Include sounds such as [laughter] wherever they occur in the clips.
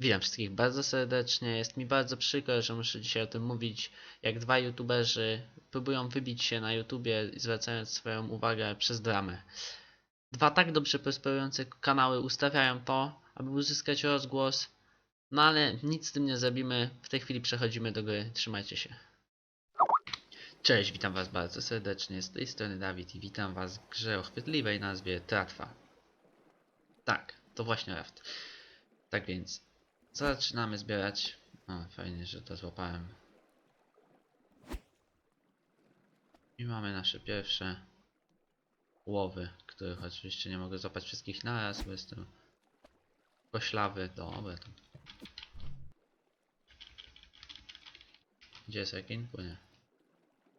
Witam wszystkich bardzo serdecznie. Jest mi bardzo przykro, że muszę dzisiaj o tym mówić. Jak dwa youtuberzy próbują wybić się na YouTubie, zwracając swoją uwagę przez dramę. Dwa tak dobrze prosperujące kanały ustawiają to, aby uzyskać rozgłos. No ale nic z tym nie zrobimy. W tej chwili przechodzimy do gry. Trzymajcie się. Cześć, witam was bardzo serdecznie. Z tej strony Dawid i witam was w grze o chwytliwej nazwie Tratwa. Tak, to właśnie Raft. Tak więc, zaczynamy zbierać. O, fajnie, że to złapałem. I mamy nasze pierwsze łowy, których oczywiście nie mogę złapać wszystkich naraz, bo jestem koślawy. Dobra. Gdzie jest Ekin? Płynie.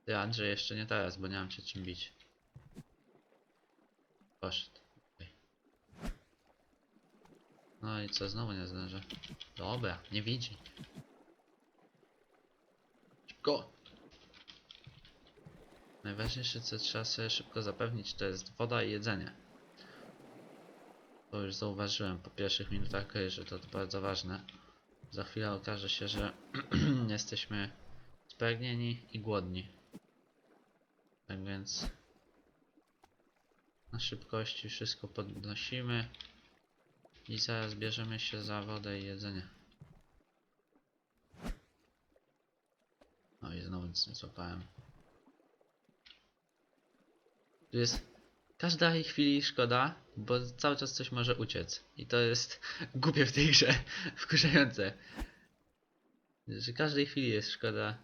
Ty Andrzej jeszcze nie teraz, bo nie mam cię czym bić. Poszedł. Okej. No i co, znowu nie zdążę. Dobra, nie widzi. Szybko! Najważniejsze co trzeba sobie szybko zapewnić to jest woda i jedzenie. To już zauważyłem po pierwszych minutach gry, że to bardzo ważne. Za chwilę okaże się, że [clears throat] jesteśmy spragnieni i głodni. Tak więc na szybkości wszystko podnosimy i zaraz bierzemy się za wodę i jedzenie. No i znowu nic nie złapałem. Tu jest każdej chwili szkoda, bo cały czas coś może uciec. I to jest [laughs] głupie w tej grze, [laughs] wkurzające. Że każdej chwili jest szkoda.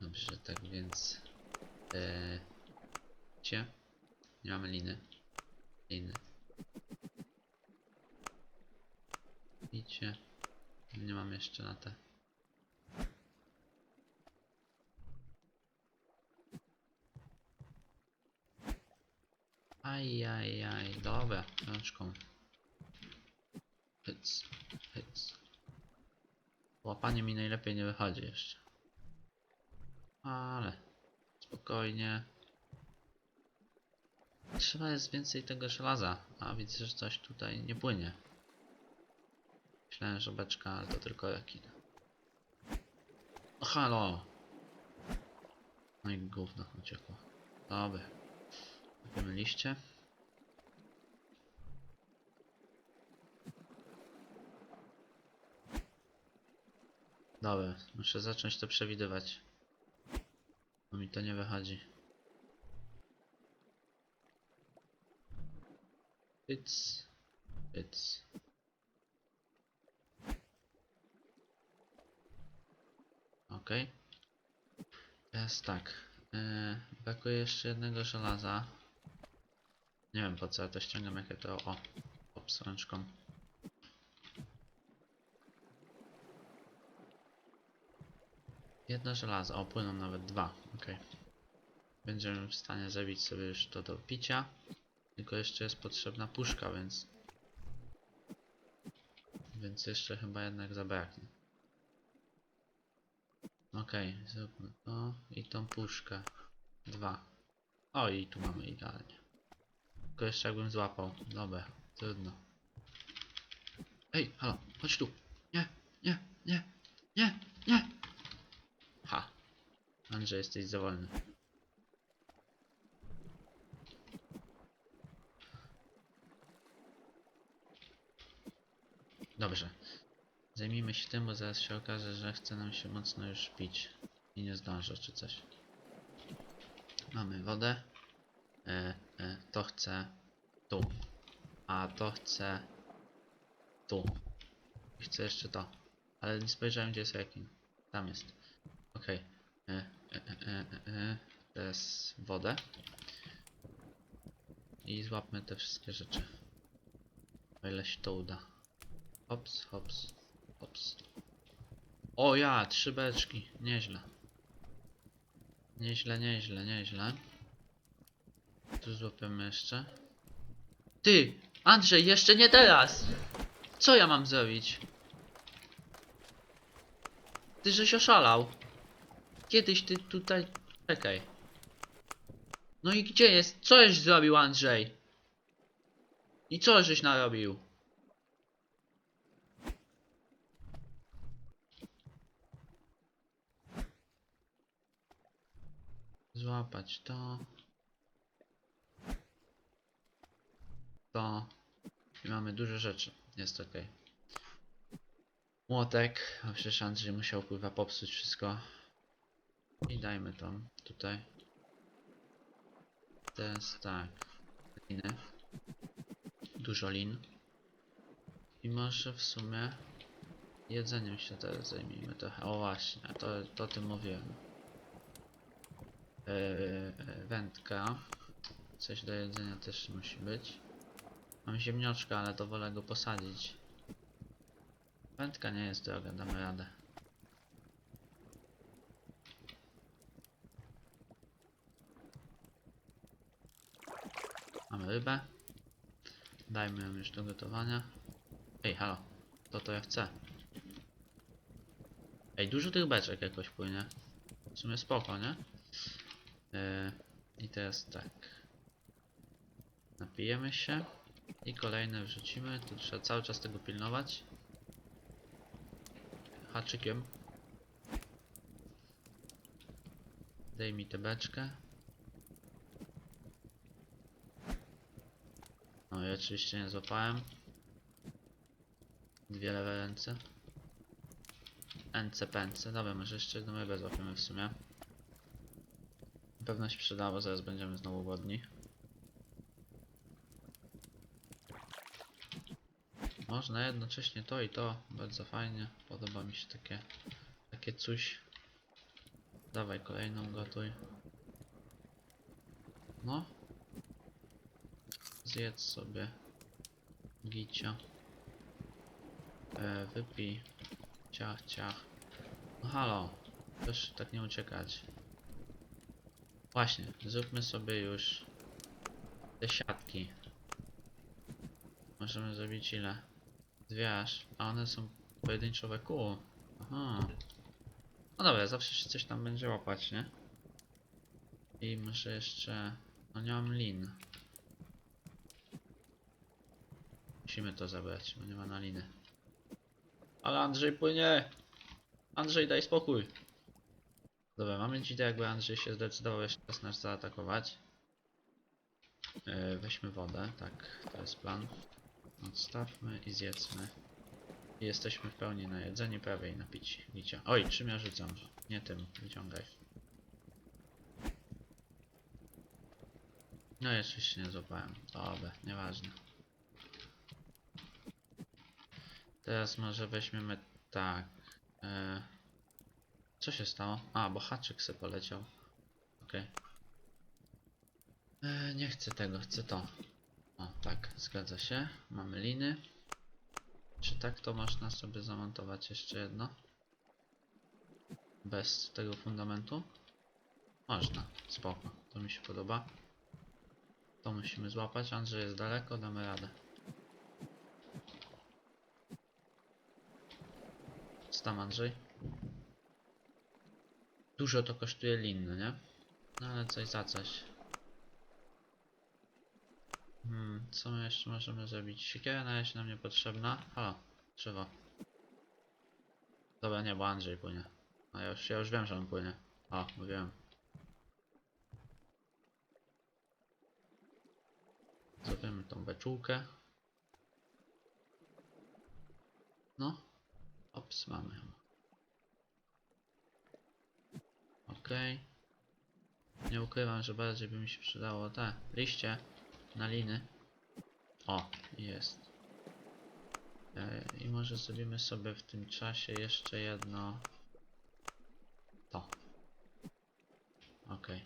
Dobrze, tak więc... Gdzie? Nie mamy liny. Liny. Idźcie. Nie mam jeszcze na te. Aj, aj, aj, dobra, rączką. Hyc, hyc. Łapanie mi najlepiej nie wychodzi jeszcze. Ale spokojnie. Trzeba jest więcej tego żelaza, a widzę, że coś tutaj nie płynie. Myślałem, że beczka, ale to tylko jakin. O, halo! No i gówno uciekło. Dobra. Kupimy liście. Dobra, muszę zacząć to przewidywać. Bo mi to nie wychodzi. It's... It's... Okej. Teraz tak. Yy, brakuje jeszcze jednego żelaza. Nie wiem po co ja to ściągam, jakie to... O! Ops, rączką. Jedno żelazo. O, płyną nawet dwa. Okej. Będziemy w stanie zrobić sobie już to do picia. Tylko jeszcze jest potrzebna puszka, więc... Więc jeszcze chyba jednak zabraknie. Okej, zróbmy to i tą puszkę. Dwa. O i tu mamy idealnie. Tylko jeszcze jakbym złapał. Dobra, trudno. Ej, halo, chodź tu. Nie, nie, nie, nie, nie. Ha. Andrzej, jesteś za wolny. Dobrze. Zajmijmy się tym, bo zaraz się okaże, że chce nam się mocno już pić. I nie zdążę, czy coś. Mamy wodę. E, e, to chcę tu. A to chcę tu. I chcę jeszcze to. Ale nie spojrzałem, gdzie jest jakin. Tam jest. Okej. E, e, e, e, e, e. Teraz wodę. I złapmy te wszystkie rzeczy. O ile się to uda. Hops, hops, hops. O ja, trzy beczki. Nieźle. Nieźle, nieźle, nieźle. Tu złapiemy jeszcze. Ty! Andrzej, jeszcze nie teraz! Co ja mam zrobić? Ty żeś oszalał. Kiedyś ty tutaj... Czekaj. No i gdzie jest? Coś zrobił Andrzej? I co żeś narobił? Złapać to. To. I mamy dużo rzeczy. Jest ok. Młotek. A przecież Andrzej musiał pływa popsuć wszystko. I dajmy to tutaj. Teraz tak. Liny. Dużo lin. I może w sumie jedzeniem się teraz zajmijmy trochę. O właśnie, to, to o tym mówiłem. Eee, wędka. Coś do jedzenia też musi być. Mam ziemnioczka, ale to wolę go posadzić. Wędka nie jest droga, damy radę. Mamy rybę. Dajmy ją już do gotowania. Ej, halo. To to ja chcę. Ej, dużo tych beczek jakoś płynie. W sumie spoko, nie? Yy, I teraz tak. Napijemy się. I kolejne wrzucimy. Tu trzeba cały czas tego pilnować. Haczykiem. Daj mi tę beczkę. No i oczywiście nie złapałem. Dwie lewe ręce. Ręce, pęce. Dobra, może jeszcze jedną rybę złapiemy w sumie. Pewno się zaraz będziemy znowu głodni. Można jednocześnie to i to. Bardzo fajnie. Podoba mi się takie, takie coś. Dawaj kolejną gotuj. No. Zjedz sobie. Gicia. E, wypij. Ciach, ciach. No halo. Proszę tak nie uciekać. Właśnie, zróbmy sobie już te siatki. Możemy zrobić ile? Dwie aż, a one są pojedynczowe kół. Aha. No dobra, zawsze się coś tam będzie łapać, nie? I może jeszcze... No nie mam lin. Musimy to zabrać, bo nie ma na liny. Ale Andrzej płynie! Andrzej, daj spokój! Dobra, mamy dzidę jakby Andrzej się zdecydował jeszcze raz nas zaatakować. Yy, weźmy wodę, tak, to jest plan. Odstawmy i zjedzmy. Jesteśmy w pełni na jedzenie, prawie i napici. Widzicie. Oj, czym ja rzucam? Nie tym, wyciągaj. No jeszcze się nie złapałem. Dobra, nieważne. Teraz może weźmiemy tak. E, co się stało? A, bo haczyk se poleciał. Okej. E, Nie chcę tego, chcę to. O, tak, zgadza się. Mamy liny. Czy tak to można sobie zamontować jeszcze jedno? Bez tego fundamentu? Można, spoko, to mi się podoba. To musimy złapać, Andrzej jest daleko, damy radę. Co tam Andrzej? Dużo to kosztuje lin, nie? No ale coś za coś. Hmm, co my jeszcze możemy zrobić? Siekiera na razie nam niepotrzebna. Halo, drzewo. Dobra, nie, bo Andrzej płynie. A ja już, ja już wiem, że on płynie. O, mówiłem. Zrobimy tą beczułkę. No. Ops, mamy Okej. Nie ukrywam, że bardziej by mi się przydało te liście na liny. O, jest. E, I może zrobimy sobie w tym czasie jeszcze jedno. To. Okej.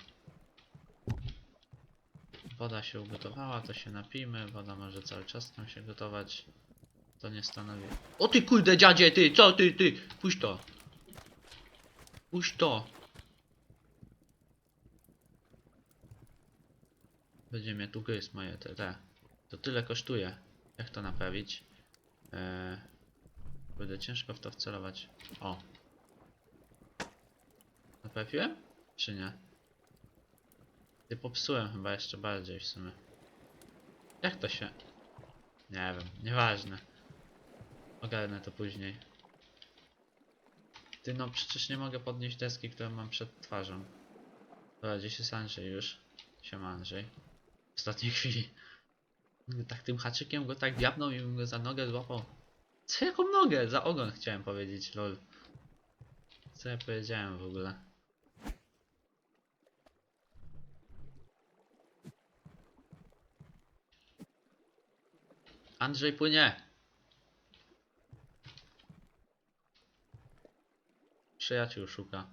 Woda się ugotowała, to się napijmy. Woda może cały czas tam się gotować. To nie stanowi. O ty kurde dziadzie, ty, co ty, ty? Puść to. Puść to. Tu gryzł moje te, te. To tyle kosztuje. Jak to naprawić? Eee, będzie ciężko w to wcelować. O. Naprawiłem? Czy nie? Ty popsułem chyba jeszcze bardziej w sumie. Jak to się... Nie wiem, nieważne. Ogarnę to później. Ty no przecież nie mogę podnieść deski, którą mam przed twarzą. Dobra, gdzieś jest Andrzej już. Siema Andrzej. Ostatniej chwili. Tak tym haczykiem go tak diabnął i bym go za nogę złapał. Co jaką nogę? Za ogon chciałem powiedzieć, lol. Co ja powiedziałem w ogóle? Andrzej płynie! Przyjaciół szuka.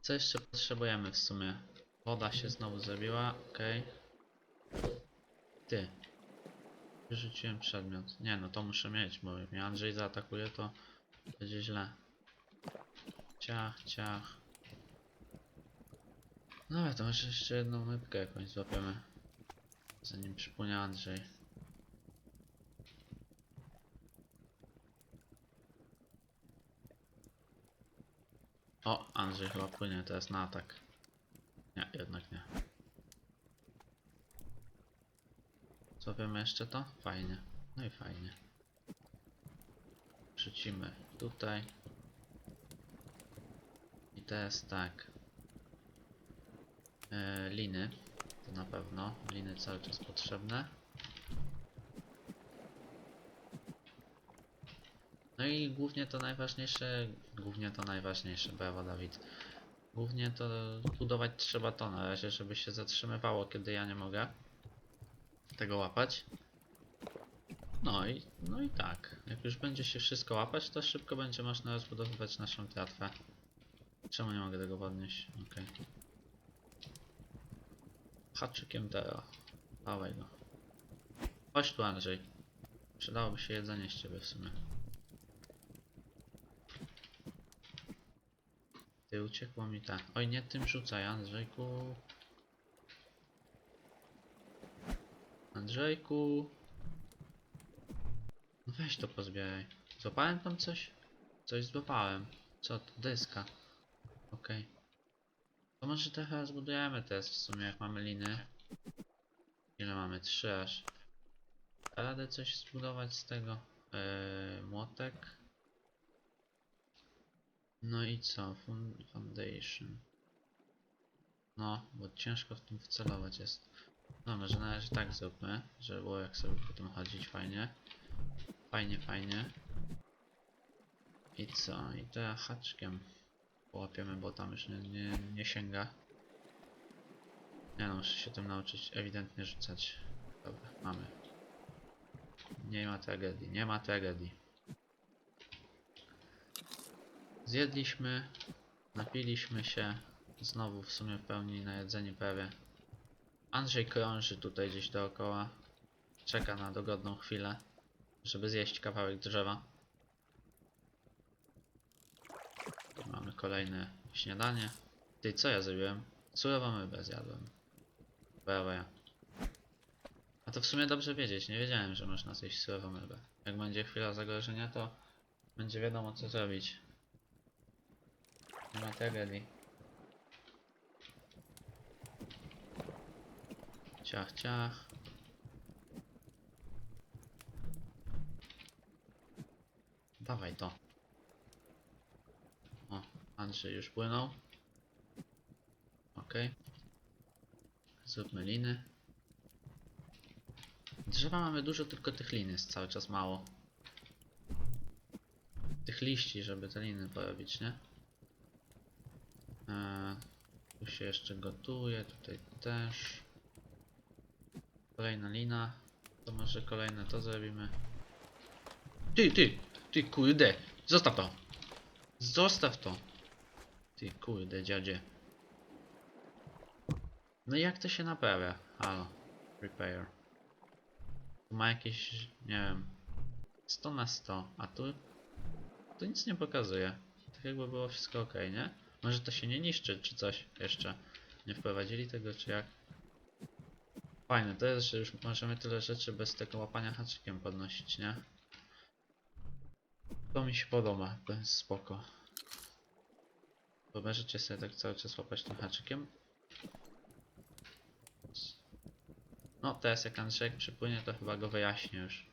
Co jeszcze potrzebujemy w sumie? Woda się znowu zrobiła, okej. Ty. Wyrzuciłem przedmiot. Nie no, to muszę mieć, bo jak mnie Andrzej zaatakuje, to będzie źle. Ciach, ciach. No to może jeszcze jedną mybkę jakąś złapiemy. Zanim przypłynie Andrzej. O, Andrzej chyba płynie teraz na atak. Nie, jednak nie. Złapiemy jeszcze to? Fajnie. No i fajnie. Rzucimy tutaj. I teraz tak. E, liny. To na pewno. Liny cały czas potrzebne. No i głównie to najważniejsze, głównie to najważniejsze, brawo Dawid. Głównie to budować trzeba to na razie, żeby się zatrzymywało, kiedy ja nie mogę tego łapać. No i, no i tak, jak już będzie się wszystko łapać, to szybko będzie można rozbudowywać naszą tratwę. Czemu nie mogę tego podnieść? Okej. Haczykiem Deo. Dawaj go. Chodź tu Andrzej. Przydałoby się jedzenie z ciebie w sumie. Ty uciekło mi ta. Oj, nie tym rzucaj, Andrzejku. Andrzejku. No weź to pozbieraj. Złapałem tam coś? Coś złapałem. Co to? Deska. Okej. To może trochę zbudujemy teraz w sumie, jak mamy liny. Ile mamy? Trzy aż. Radę coś zbudować z tego? Eee, młotek. No i co? Foundation. No, bo ciężko w tym wcelować jest. No, może na razie tak zróbmy, żeby było jak sobie po tym chodzić fajnie. Fajnie, fajnie. I co? I teraz haczkiem połapiemy, bo tam już nie, nie, nie sięga. Nie no, muszę się tym nauczyć ewidentnie rzucać. Dobra, mamy. Nie ma tragedii, nie ma tragedii. Zjedliśmy, napiliśmy się, znowu w sumie w pełni na jedzenie prawie. Andrzej krąży tutaj gdzieś dookoła, czeka na dogodną chwilę, żeby zjeść kawałek drzewa. Mamy kolejne śniadanie. Ty, co ja zrobiłem? Surową rybę zjadłem. Brawo ja. A to w sumie dobrze wiedzieć, nie wiedziałem, że można zjeść surową rybę. Jak będzie chwila zagrożenia, to będzie wiadomo co zrobić. Nie ma tragedii. Ciach, ciach. Dawaj to. O, Andrzej już płynął. Okej. Zróbmy liny. Drzewa mamy dużo, tylko tych lin jest cały czas mało. Tych liści, żeby te liny porobić, nie? Eee, tu się jeszcze gotuje, tutaj też. Kolejna lina. To może kolejne to zrobimy. Ty, ty, ty kurde. Zostaw to. Zostaw to. Ty kurde dziadzie. No jak to się naprawia? Halo. Repair. Tu ma jakieś, nie wiem, 100 na 100, a tu, tu nic nie pokazuje. Tak jakby było wszystko ok, nie? Może to się nie niszczy, czy coś jeszcze. Nie wprowadzili tego, czy jak? Fajne to jest, że już możemy tyle rzeczy bez tego łapania haczykiem podnosić, nie? To mi się podoba, to jest spoko. Wyobraźcie sobie tak cały czas łapać tym haczykiem? No teraz jak Andrzejek przypłynie, to chyba go wyjaśnię już.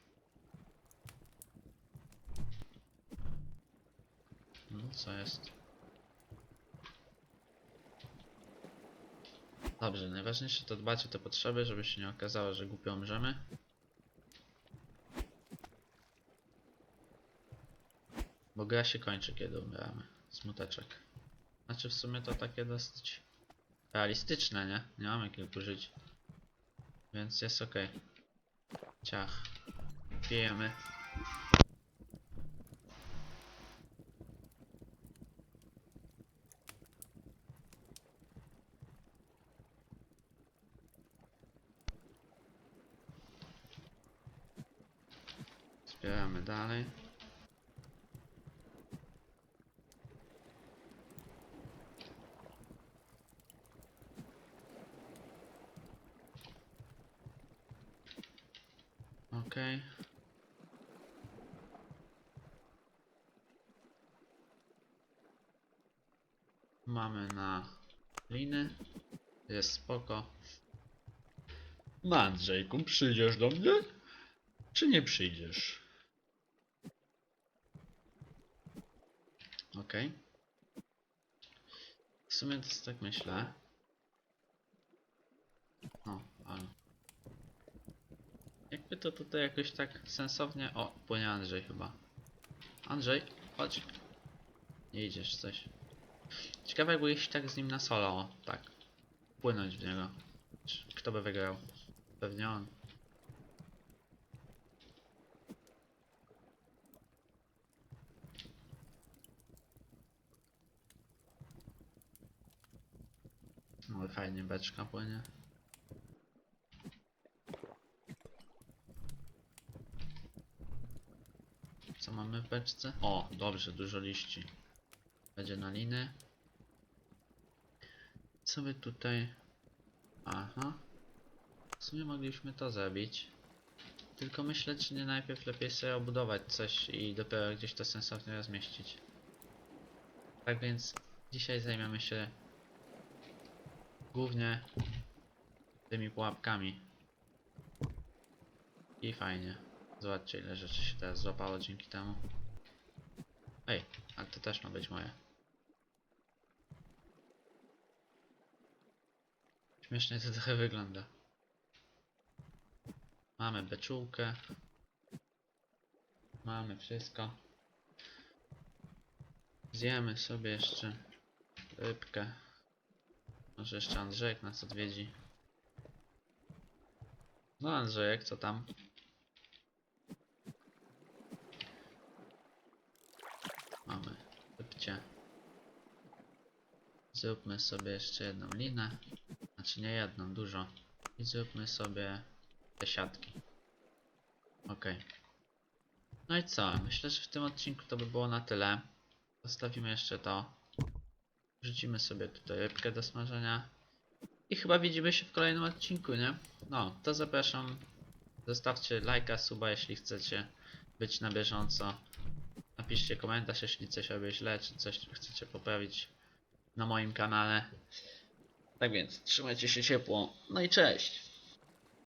No co jest? Dobrze, najważniejsze to dbać o te potrzeby, żeby się nie okazało, że głupio umrzemy. Bo gra się kończy, kiedy umieramy. Smuteczek. Znaczy w sumie to takie dosyć realistyczne, nie? Nie mamy kilku żyć. Więc jest ok. Ciach. Pijemy. Zbieramy dalej. Okej. Mamy na liny. Jest spoko. No Andrzejku, przyjdziesz do mnie? Czy nie przyjdziesz? Okej. W sumie to tak myślę. O, ale... Jakby to tutaj jakoś tak sensownie... O, płynie Andrzej chyba. Andrzej, chodź. Nie idziesz coś. Ciekawe jakby iść tak z nim na solo, o, tak. Płynąć w niego. Kto by wygrał? Pewnie on. No fajnie beczka płynie. Co mamy w beczce? O, dobrze, dużo liści. Będzie na liny. Co by tutaj... Aha. W sumie mogliśmy to zrobić. Tylko myślę, czy nie najpierw lepiej sobie obudować coś i dopiero gdzieś to sensownie rozmieścić. Tak więc dzisiaj zajmiemy się głównie tymi pułapkami. I fajnie. Zobaczcie ile rzeczy się teraz złapało dzięki temu. Ej, ale to też ma być moje. Śmiesznie to trochę wygląda. Mamy beczułkę. Mamy wszystko. Zjemy sobie jeszcze rybkę. Może jeszcze Andrzejek nas odwiedzi. No Andrzejek, co tam? Mamy rybcie. Zróbmy sobie jeszcze jedną linę. Znaczy nie jedną, dużo. I zróbmy sobie te siatki. Ok. No i co? Myślę, że w tym odcinku to by było na tyle. Zostawimy jeszcze to. Wrzucimy sobie tutaj rybkę do smażenia. I chyba widzimy się w kolejnym odcinku, nie? No, to zapraszam. Zostawcie lajka, suba, jeśli chcecie być na bieżąco. Napiszcie komentarz, jeśli coś robię źle, czy coś chcecie poprawić na moim kanale. Tak więc, trzymajcie się ciepło. No i cześć!